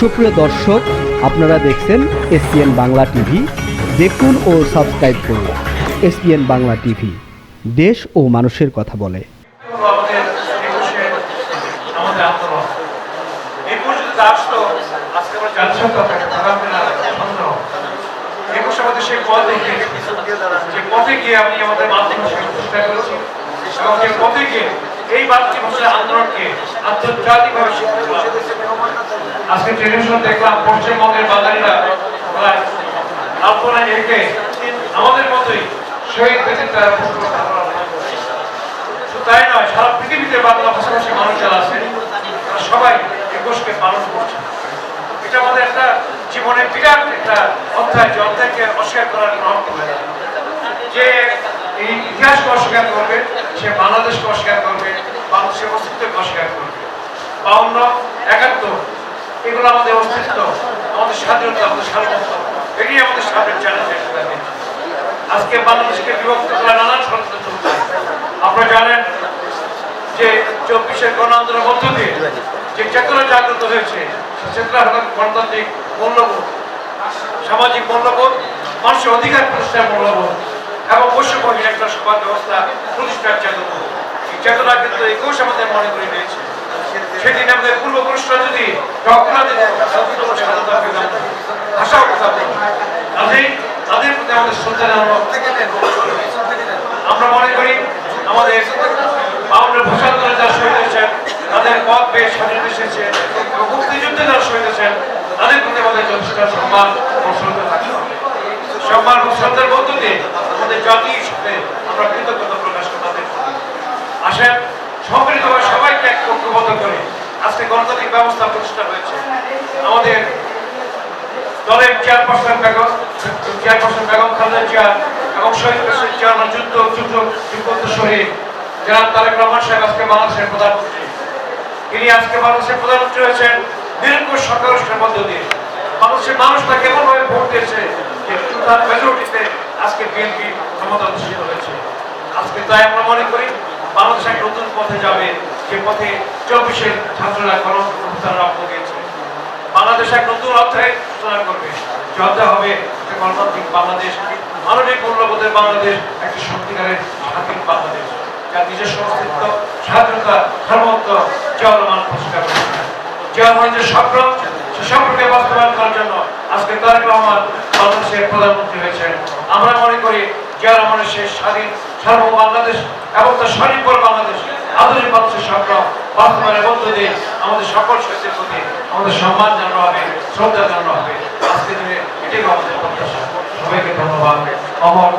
সুপ্রিয় দর্শক, আপনারা দেখছেন এসপিএন বাংলা টিভি। দেখুন ও সাবস্ক্রাইব করুন এসপিএন বাংলা টিভি। দেশ ও মানুষের কথা বলে। আমাদের পথে গিয়ে এই মাতৃভাষার আন্দোলনকে আন্তর্জাতিকভাবে স্বীকৃতি আজকে টেলিভিশন দেখলাম পশ্চিমবঙ্গের বাঙালিরা আলপনা এঁকে আমাদের মতোই শহীদ বেদিন তারা তাই নয়, সারা পৃথিবীতে বাংলা ভাষাভাষী মানুষ যারা আছেন তারা সবাই একুশকে পালন করছে। এটা আমাদের একটা জীবনের বিরাট একটা অধ্যায়, যে অধ্যায়কে অস্বীকার করার গ্রহণ করবে না। যে এই ইতিহাসকে অস্বীকার করবে সে বাংলাদেশকে অস্বীকার করবে বাংলাদেশের অস্তিত্বকে অস্বীকার করবে বাউন্ন, একাত্তর, এগুলো আমাদের অস্তিত্ব, আমাদের স্বাধীনতা, আমাদের সার্বভৌমত্ব। এটি আমাদের সামনের চ্যালেঞ্জ আজকে বাংলাদেশকে বিভক্ত করা নানান ষড়যন্ত্র চলছে। আপনারা জানেন যে চব্বিশের গণ আন্দোলনের মধ্য দিয়ে যে চেতনা জাগ্রত হয়েছে চেতনা হল গণতান্ত্রিক মূল্যবোধ, সামাজিক মূল্যবোধ, মানুষের অধিকার প্রতিষ্ঠার মূল্যবোধ এবং বৈশ্যমহীন একটা সমাজ ব্যবস্থা প্রতিষ্ঠার চেতনা চেতনা কিন্তু একুশ আমাদের মনে করে নিয়েছে সেদিন আমাদের পূর্বপুরুষরা যদি। ভাষাও কথা বলতো তাদের প্রতি আমাদের শ্রদ্ধা আমরা মনে করি, আমাদের বাউন্ডের ভাষা আন্দোলনে যারা শহীদ হয়েছেন, তাদের পথ বেশ স্বাধীন এসেছে। মুক্তিযুদ্ধে যারা শহীদ হয়েছেন, তাদের প্রতি আমাদের যথেষ্ট সম্মান ও শ্রদ্ধা সম্মান ও শ্রদ্ধার মধ্য দিয়ে আমাদের জাতি সাথে আমরা কৃতজ্ঞতা প্রকাশ করি তাদের প্রতি। আসেন সম্মিলিতভাবে সবাইকে এক ঐক্যবদ্ধ করে আজকে গণতান্ত্রিক ব্যবস্থা প্রতিষ্ঠা হয়েছে। আমাদের দলের চেয়ারপারসন বেগম চেয়ারপারসন বেগম খালেদা জিয়া এবং শহীদ প্রেসিডেন্ট চেয়ারম্যান যুদ্ধ যুদ্ধ যুদ্ধ শহীদ জনাব তারেক রহমান সাহেব আজকে বাংলাদেশের প্রধানমন্ত্রী। তিনি আজকে বাংলাদেশের প্রধানমন্ত্রী হয়েছেন নিরঙ্কুশ সরকার মধ্য দিয়ে। বাংলাদেশের মানুষ তাকে এমনভাবে ভোট দিয়েছে যে মেজরিটিতে আজকে বিএনপি ক্ষমতা অধিষ্ঠিত হয়েছে। আজকে তাই আমরা মনে করি, বাংলাদেশ এক নতুন পথে যাবে যে পথে চব্বিশের ছাত্ররা গণ অভ্যুত্থান রক্ত দিয়েছে বাংলাদেশ এক নতুন অধ্যায় সূচনা করবে। যে অধ্যায় হবে গণতান্ত্রিক বাংলাদেশ, মানবিক মূল্যবোধের বাংলাদেশ, একটি সত্যিকারের স্বাধীন বাংলাদেশ, যার নিজস্ব অস্তিত্ব, স্বাধীনতা সার্বত্ব জলমান প্রতিষ্ঠা করেছে। জিয়াউর যে স্বপ্ন, সে স্বপ্নকে বাস্তবায়ন করার জন্য আজকে তারেক রহমান বাংলাদেশের প্রধানমন্ত্রী হয়েছেন। আমরা মনে করি জিয়া সেই স্বাধীন সার্বভৌম বাংলাদেশ এবং তার স্বনির্ভর বাংলাদেশ আধুনিক বাংলাদেশের স্বপ্ন বাস্তবায়নের মধ্য দিয়ে আমাদের সকল শহীদের প্রতি আমাদের সম্মান জানানো হবে, শ্রদ্ধা জানানো হবে আজকে দিনে এটাই আমাদের প্রত্যাশা। সবাইকে ধন্যবাদ। অমর